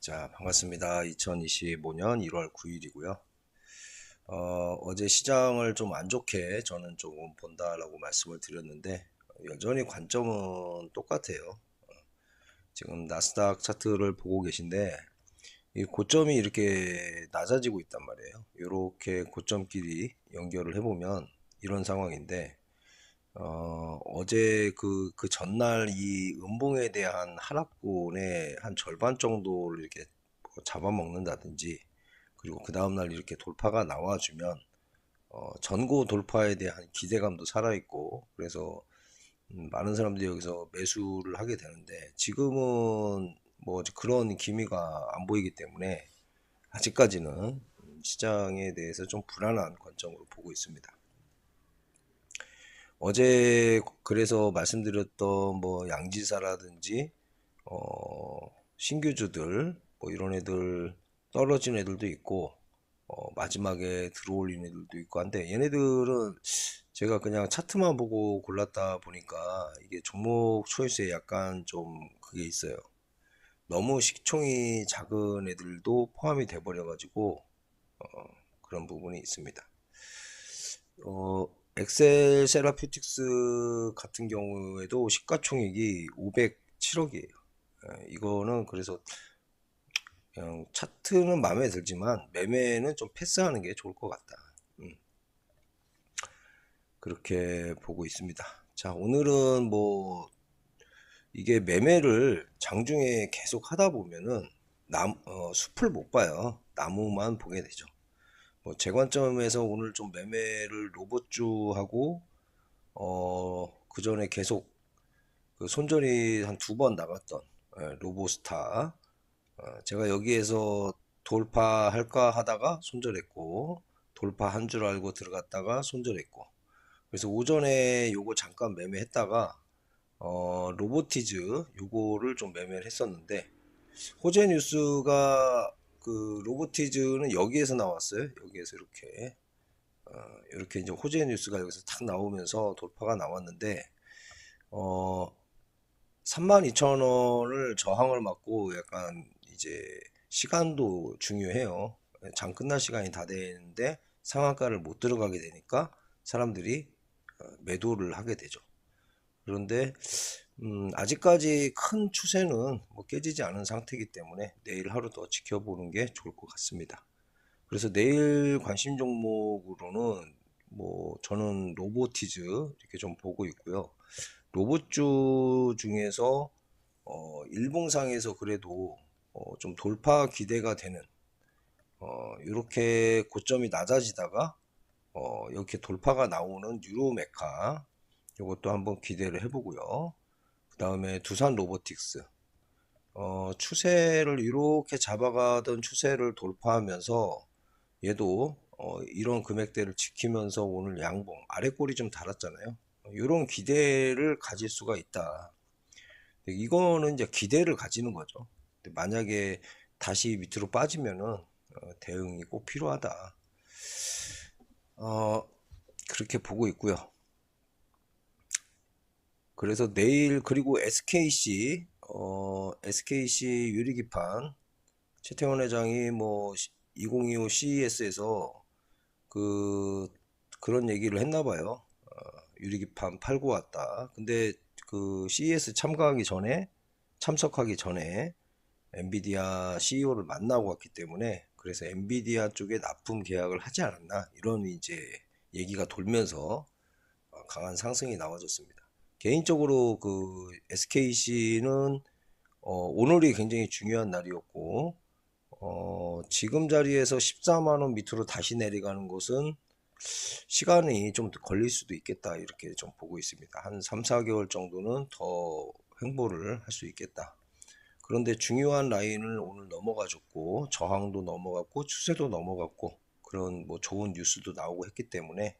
자, 반갑습니다. 2025년 1월 9일이고요. 어, 어제 시장을 좀 안 좋게 저는 조금 본다라고 말씀을 드렸는데 여전히 관점은 똑같아요. 어, 지금 나스닥 차트를 보고 계신데 이 고점이 이렇게 낮아지고 있단 말이에요. 이렇게 고점끼리 연결을 해보면 이런 상황인데 어, 어제 그, 그 전날 이 음봉에 대한 하락분의 한 절반 정도를 이렇게 뭐 잡아먹는다든지, 그리고 그 다음날 이렇게 돌파가 나와주면, 어, 전고 돌파에 대한 기대감도 살아있고, 그래서, 음, 많은 사람들이 여기서 매수를 하게 되는데, 지금은 뭐 그런 기미가 안 보이기 때문에, 아직까지는 시장에 대해서 좀 불안한 관점으로 보고 있습니다. 어제 그래서 말씀드렸던 뭐 양지사라든지 어 신규주들 뭐 이런 애들 떨어진 애들도 있고 어 마지막에 들어올린 애들도 있고 한데 얘네들은 제가 그냥 차트만 보고 골랐다 보니까 이게 종목 초이스에 약간 좀 그게 있어요. 너무 식총이 작은 애들도 포함이 돼 버려 가지고 어 그런 부분이 있습니다. 어 엑셀 세라피틱스 같은 경우에도 시가총액이 507억이에요. 예, 이거는 그래서 그냥 차트는 마음에 들지만 매매는 좀 패스하는 게 좋을 것 같다. 음. 그렇게 보고 있습니다. 자, 오늘은 뭐 이게 매매를 장중에 계속 하다 보면은 남, 어, 숲을 못 봐요. 나무만 보게 되죠. 뭐제 관점에서 오늘 좀 매매를 로봇주하고 어, 그 전에 계속 그 손절이 한 두 번 나갔던 예, 로보스타 어, 제가 여기에서 돌파할까 하다가 손절했고 돌파한 줄 알고 들어갔다가 손절했고 그래서 오전에 요거 잠깐 매매했다가 어, 로보티즈 요거를 좀 매매를 했었는데 호재 뉴스가 그 로보티즈는 여기에서 나왔어요. 여기에서 이렇게 어, 이렇게 이제 호재 뉴스가 여기서 탁 나오면서 돌파가 나왔는데 어 32,000원을 저항을 맞고 약간 이제 시간도 중요해요. 장 끝날 시간이 다 되는데 상한가를 못 들어가게 되니까 사람들이 어, 매도를 하게 되죠. 그런데 음, 아직까지 큰 추세는 뭐 깨지지 않은 상태이기 때문에 내일 하루 더 지켜보는 게 좋을 것 같습니다. 그래서 내일 관심 종목으로는 뭐 저는 로보티즈 이렇게 좀 보고 있고요. 로봇주 중에서 어, 일봉상에서 그래도 어, 좀 돌파 기대가 되는 어, 이렇게 고점이 낮아지다가 어, 이렇게 돌파가 나오는 유로메카 이것도 한번 기대를 해보고요. 그 다음에 두산 로보틱스. 어, 추세를 이렇게 잡아가던 추세를 돌파하면서 얘도 어, 이런 금액대를 지키면서 오늘 양봉 아래 꼬리 좀 달았잖아요. 이런 기대를 가질 수가 있다. 이거는 이제 기대를 가지는 거죠. 만약에 다시 밑으로 빠지면은 어, 대응이 꼭 필요하다. 어, 그렇게 보고 있고요 그래서 내일 그리고 SKC 어, SKC 유리기판 최태원 회장이 뭐 2025 CES에서 그 그런 얘기를 했나 봐요. 어, 유리기판 팔고 왔다. 근데 그 CES 참가하기 전에 참석하기 전에 엔비디아 CEO를 만나고 왔기 때문에 그래서 엔비디아 쪽에 납품 계약을 하지 않았나 이런 이제 얘기가 돌면서 어, 강한 상승이 나와줬습니다. 개인적으로 그 SKC는 어, 오늘이 굉장히 중요한 날이었고 어, 지금 자리에서 14만 원 밑으로 다시 내려가는 것은 시간이 좀 걸릴 수도 있겠다 이렇게 좀 보고 있습니다. 한 3, 4개월 정도는 더 횡보를 할 수 있겠다. 그런데 중요한 라인을 오늘 넘어가줬고 저항도 넘어갔고 추세도 넘어갔고 그런 뭐 좋은 뉴스도 나오고 했기 때문에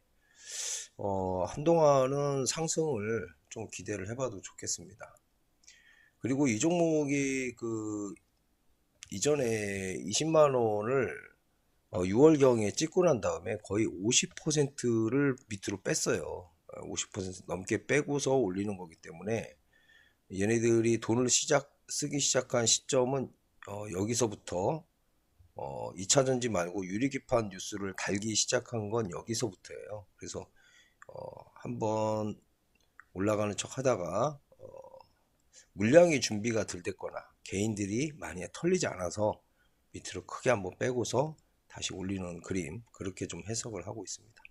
어, 한동안은 상승을 좀 기대를 해봐도 좋겠습니다. 그리고 이 종목이 그 이전에 20만 원을 어 6월경에 찍고 난 다음에 거의 50%를 밑으로 뺐어요. 50% 넘게 빼고서 올리는 거기 때문에 얘네들이 돈을 시작 쓰기 시작한 시점은 어, 여기서부터 어, 2차 전지 말고 유리기판 뉴스를 달기 시작한 건 여기서부터예요. 그래서 어, 한번 올라가는 척 하다가 어, 물량이 준비가 될 때거나 개인들이 많이 털리지 않아서 밑으로 크게 한번 빼고서 다시 올리는 그림 그렇게 좀 해석을 하고 있습니다.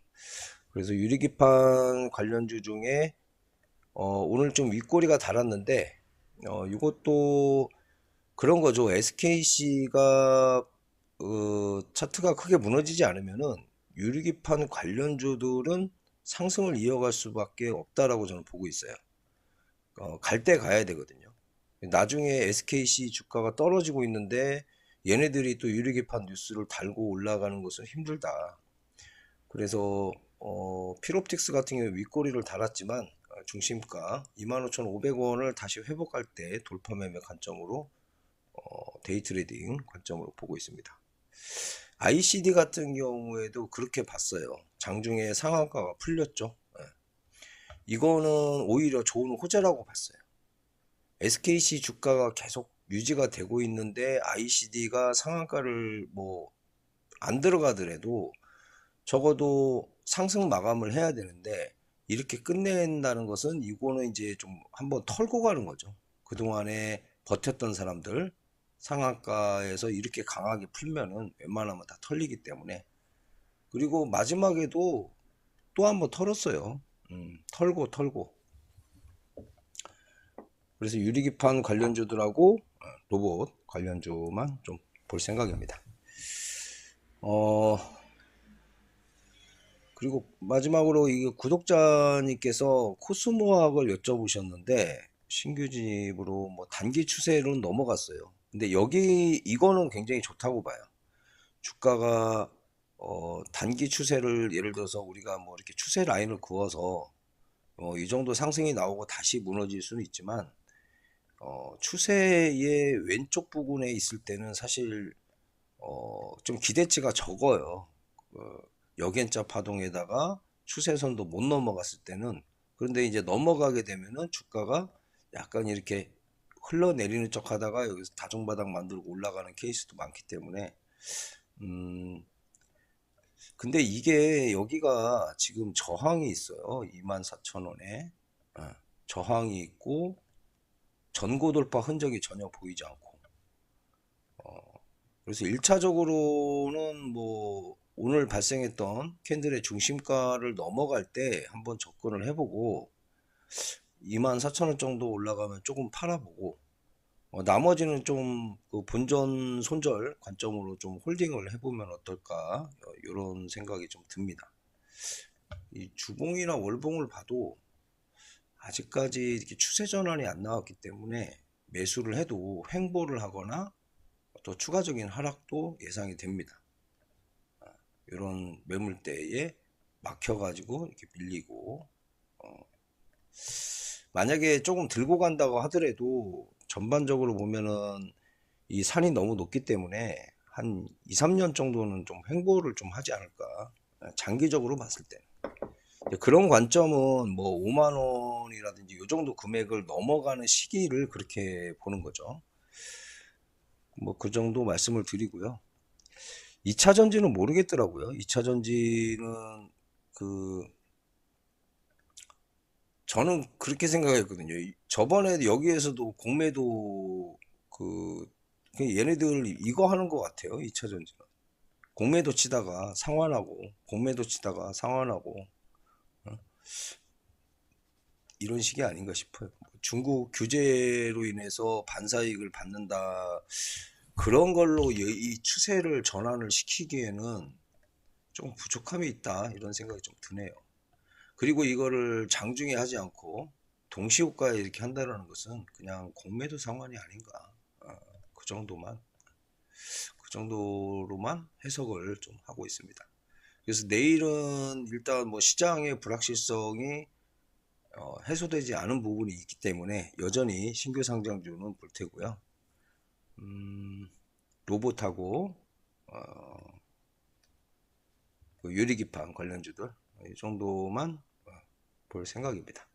그래서 유리기판 관련주 중에 어, 오늘 좀 윗꼬리가 달았는데 어, 이것도 그런 거죠. SKC가 어, 차트가 크게 무너지지 않으면은 유리기판 관련주들은 상승을 이어갈 수밖에 없다라고 저는 보고 있어요. 어, 갈 때 가야 되거든요. 나중에 SKC 주가가 떨어지고 있는데 얘네들이 또 유리기판 뉴스를 달고 올라가는 것은 힘들다. 그래서 어, 필옵틱스 같은 경우 윗꼬리를 달았지만 어, 중심가 25,500원을 다시 회복할 때 돌파 매매 관점으로 어, 데이 트레이딩 관점으로 보고 있습니다. ICD 같은 경우에도 그렇게 봤어요. 장중에 상한가가 풀렸죠. 예. 이거는 오히려 좋은 호재라고 봤어요. SKC 주가가 계속 유지가 되고 있는데 ICD가 상한가를 뭐 안 들어가더라도 적어도 상승 마감을 해야 되는데 이렇게 끝낸다는 것은 이거는 이제 좀 한번 털고 가는 거죠. 그동안에 버텼던 사람들 상한가에서 이렇게 강하게 풀면은 웬만하면 다 털리기 때문에 그리고 마지막에도 또 한 번 털었어요. 음, 털고 털고 그래서 유리기판 관련주들하고 어, 로봇 관련주만 좀 볼 생각입니다. 어, 그리고 마지막으로 이 구독자님께서 코스모학을 여쭤보셨는데 신규집으로 뭐 단기 추세로는 넘어갔어요. 근데 여기 이거는 굉장히 좋다고 봐요. 주가가 어, 단기 추세를 예를 들어서 우리가 뭐 이렇게 추세 라인을 그어서 어, 이 정도 상승이 나오고 다시 무너질 수는 있지만 어, 추세의 왼쪽 부분에 있을 때는 사실 어, 좀 기대치가 적어요. 그 역연자 파동에다가 추세선도 못 넘어갔을 때는 그런데 이제 넘어가게 되면은 주가가 약간 이렇게 흘러내리는 척 하다가 여기서 다중바닥 만들고 올라가는 케이스도 많기 때문에 음 근데 이게 여기가 지금 저항이 있어요. 24,000원에. 어, 저항이 있고 전고 돌파 흔적이 전혀 보이지 않고. 어 그래서 1차적으로는 뭐 오늘 발생했던 캔들의 중심가를 넘어갈 때 한번 접근을 해보고 24,000원 정도 올라가면 조금 팔아보고 어, 나머지는 좀 그 본전 손절 관점으로 좀 홀딩을 해보면 어떨까 이런 어, 생각이 좀 듭니다. 이 주봉이나 월봉을 봐도 아직까지 이렇게 추세 전환이 안 나왔기 때문에 매수를 해도 횡보를 하거나 또 추가적인 하락도 예상이 됩니다. 이런 매물대에 막혀가지고 이렇게 밀리고 어, 만약에 조금 들고 간다고 하더라도 전반적으로 보면은 이 산이 너무 높기 때문에 한 2, 3년 정도는 좀 횡보를 좀 하지 않을까. 장기적으로 봤을 때 그런 관점은 뭐 5만 원이라든지 이 정도 금액을 넘어가는 시기를 그렇게 보는 거죠. 뭐 그 정도 말씀을 드리고요. 2차 전지는 모르겠더라고요. 2차 전지는 그 저는 그렇게 생각했거든요. 저번에 여기에서도 공매도 그 얘네들 이거 하는 것 같아요. 2차 전지는. 공매도 치다가 상환하고 공매도 치다가 상환하고 어? 이런 식이 아닌가 싶어요. 중국 규제로 인해서 반사이익을 받는다 그런 걸로 이 추세를 전환을 시키기에는 좀 부족함이 있다 이런 생각이 좀 드네요. 그리고 이거를 장중에 하지 않고 동시효과에 이렇게 한다는 것은 그냥 공매도 상환이 아닌가 어, 그 정도만 그 정도로만 해석을 좀 하고 있습니다. 그래서 내일은 일단 뭐 시장의 불확실성이 어, 해소되지 않은 부분이 있기 때문에 여전히 신규 상장주는 볼 테고요. 음, 로봇하고 어, 그 유리기판 관련주들 이 정도만 볼 생각입니다.